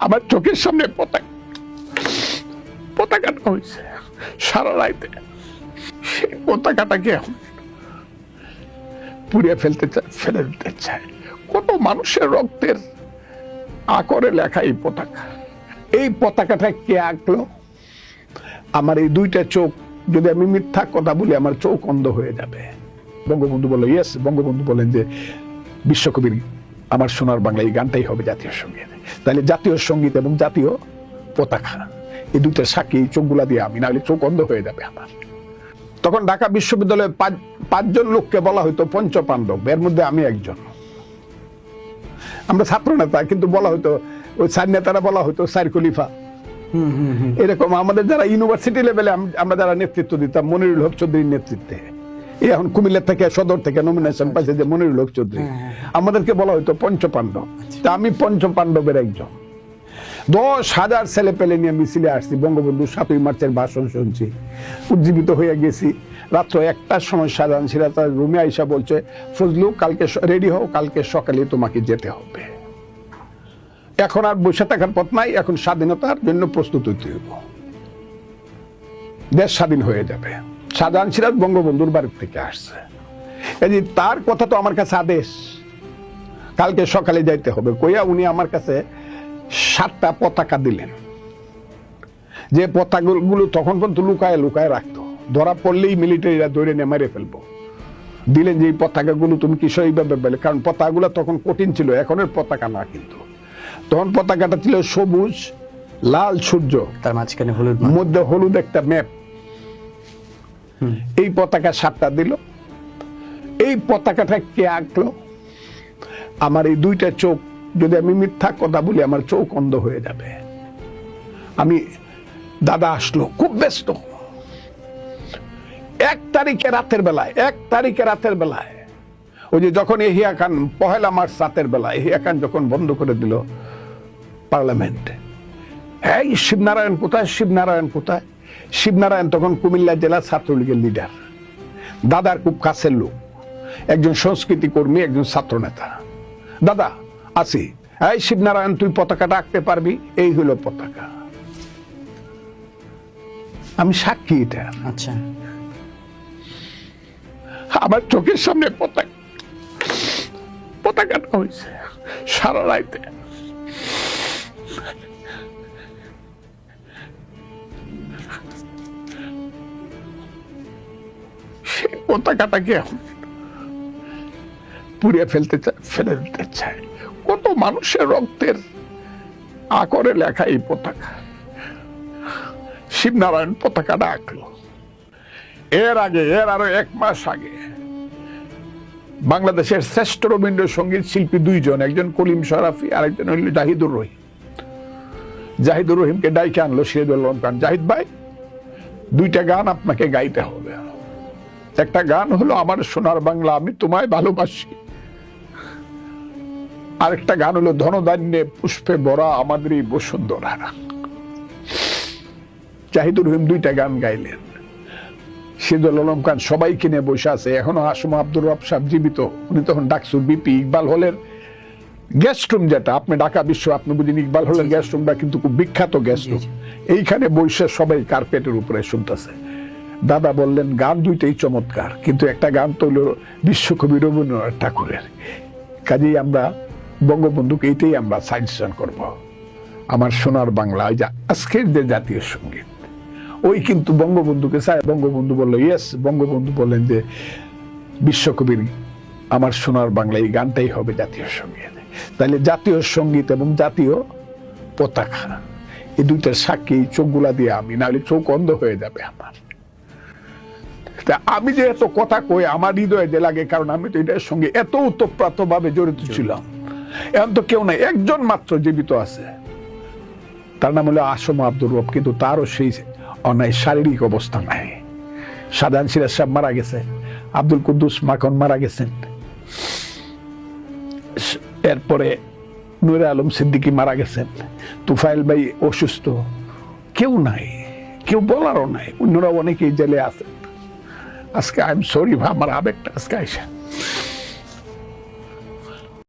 আমার চোখের সামনে পতাকা। পতাকাটা হয়েছে সারা রাইতে। সেই পতাকাটাকে এখন পুড়িয়ে ফেলতে চায় ফেলে দিতে চায়। কত মানুষের রক্তের আকরে লেখা এই পতাকা। এই পতাকাটা কে আঁকলো? আমার এই দুইটা চোখ, যদি আমি মিথ্যা কথা বলি, আমার চোখ অন্ধ হয়ে যাবে। বঙ্গবন্ধু বলে ইয়েস বঙ্গবন্ধু বলেন যে, বিশ্বকবির আমার সোনার বাংলা এই গানটাই হবে জাতীয় সংগীত। তাহলে জাতীয় সংগীত এবং জাতীয় পতাকা। এই দুইটা সাক্ষী চোখগুলা দিয়ে আমি না হলে চোখ অন্ধ হয়ে যাবে আমার। তখন ঢাকা বিশ্ববিদ্যালয়ে পাঁচজন লোককে বলা হতো পঞ্চ পাণ্ডব এর মধ্যে আমি একজন। আমরা ছাত্র নেতা কিন্তু বলা হতো ওই স্যার নেতারা বলা হতো স্যার খলিফা। এরকম আমাদের যারা ইউনিভার্সিটি লেভেলে আমরা যারা নেতৃত্ব দিতাম মনিরুল হক চৌধুরীর নেতৃত্বে। এখন কুমিল্লা থেকে সদর থেকে নমিনেশন পাইছে যে মনিরুল হক চৌধুরী। আমাদেরকে বলা হতো পঞ্চ পাণ্ডব তা আমি পঞ্চ পাণ্ডবের একজন। দশ হাজার ছেলে পেলে নিয়ে মিছিলে আসছি বঙ্গবন্ধু সাতই মার্চের ভাষণ শুনছি। উজ্জীবিত হয়ে গেছি। রাত্র একটার সময় সাজান সিরা তার রুমে আইসা বলছে ফজলু কালকে রেডি হও কালকে সকালে তোমাকে যেতে হবে। এখন আর বসে থাকার পথ নাই এখন স্বাধীনতার জন্য প্রস্তুত হইতে হইব। দেশ স্বাধীন হয়ে যাবে। শাহজাহান সিরাজ বঙ্গবন্ধুর বাড়ির থেকে আসছে। এই যে তার কথা তো আমার কাছে আদেশ। কালকে সকালে যাইতে হবে। কইয়া উনি আমার কাছে সাতটা পতাকা দিলেন। যে পতাকাগুলো তখন পর্যন্ত লুকায় লুকায় রাখতো। ধরা পড়লেই মিলিটারিরা ধরে নিয়ে মেরে ফেলব। দিলেন যে এই পতাকাগুলো তুমি কিসব এইভাবে পেলে কারণ পতাকাগুলো তখন কঠিন ছিল এখনের পতাকা না কিন্তু। তখন পতাকাটা ছিল সবুজ লাল সূর্য তার মাঝখানে হলুদ মধ্যে হলুদ একটা ম্যাপ। এই পতাকা সাতটা দিল। এই পতাকাটা কে আঁকলো? আমার এই দুইটা চোখ, যদি আমি মিথ্যা কথা বলি, আমার চোখ অন্ধ হয়ে যাবে। আমি, দাদা আসলো, খুব ব্যস্ত। এক তারিখে রাতের বেলায়, এক তারিখে রাতের বেলায়, ওই যে যখন এহিয়া খান, পহেলা মার্চ রাতের বেলা এহিয়া খান যখন বন্ধ করে দিল পার্লামেন্ট, এই শিবনারায়ণ কোথায়? শিবনারায়ণ কোথায়? শিবনারায়ণ তখন কুমিল্লা জেলা ছাত্রলীগের লিডার দাদার খুব কাছের লোক। একজন সংস্কৃতি কর্মী একজন ছাত্র নেতা দাদা আসি। এই শিবনারায়ণ তুই পতাকাটা আঁকতে পারবি? এই হলো পতাকা। আমি সাক্ষী এটা। আচ্ছা। আমার চোখের সামনে পতাকা পতাকাটা হয়েছে সারা রাইতে। সেই পতাকাটাকে এখন? পুড়িয়ে ফেলতে চায় ফেলে দিতে চায়। কত মানুষের রক্তের আকরে লেখা এই পতাকা। শিবনারায়ণ পতাকাটা আঁকলো। এর আগে, এর আরও এক মাস আগে বাংলাদেশের শ্রেষ্ঠ রবীন্দ্রসঙ্গীত শিল্পী দুইজন, একজন কলিম শরাফি আর একজন হইল জাহিদুর রহিম। জাহিদুর রহিমকে ডাইকে আনলো সিরাজুল আলম খান জাহিদ ভাই, দুইটা গান আপনাকে গাইতে হবে। একটা গান হলো আমার সোনার বাংলা আমি তোমায় ভালোবাসি। আরেকটা গান হলো ধনধান্যে পুষ্পে ভরা আমাদের এই বসুন্ধরা জাহিদুর রহিম দুইটা গান গাইলেন। সিদুল আলম খান সবাই কিনে বসে আছে। এখনও আসম আব্দুর রব সাহেব জীবিত। উনি তখন ডাকসুর বিপি ইকবাল হলের গেস্ট রুম যেটা আপনি ঢাকা বিশ্ব আপনি বুঝিন ইকবাল হলের গেস্ট রুমটা কিন্তু খুব বিখ্যাত গেস্ট রুম। এইখানে বসে সবাই কার্পেটের উপরে শুনতেছে। দাদা বললেন, গান দুইটাই চমৎকার, কিন্তু একটা গান তো হলো বিশ্বকবি রবীন্দ্রনাথ ঠাকুরের। কাজেই আমরা বঙ্গবন্ধুকে এইটাই আমরা সাজেশন করব। আমার সোনার বাংলা, ওই যে আজকের যে জাতীয় সংগীত, ওই কিন্তু বঙ্গবন্ধুকে চায় বঙ্গবন্ধু বলল ইয়েস বঙ্গবন্ধু বললেন যে বিশ্বকবির আমার সোনার বাংলা, এই গানটাই হবে জাতীয় সংগীত। তাহলে জাতীয় সংগীত এবং জাতীয় পতাকা, এই দুইটার সাক্ষী চোখগুলা দিয়ে আমি, নাহলে চোখ অন্ধ হয়ে যাবে আমার। আমি যে এত কথা কই আমার হৃদয়ে যে লাগে কারণ আমি তো এটার সঙ্গে এত উত্তপ্রাত ভাবে জড়িত ছিলাম। এখন তো কেউ নাই একজন মাত্র জীবিত আছে। তার নাম হলো আসম আব্দুর রব কিন্তু তারও সেই অন্যায় শারীরিক অবস্থা নাই। সাধারণ সিরাজ সাহেব মারা গেছে আব্দুল কুদ্দুস মাখন মারা গেছেন। এরপরে নুরে আলম সিদ্দিকী মারা গেছেন। তুফাইল ভাই অসুস্থ কেউ নাই কেউ বলারও নাই। অন্যরা অনেকেই জেলে আছেন আজকে আই এম সরি আমার আবেগটা আজকে আইসা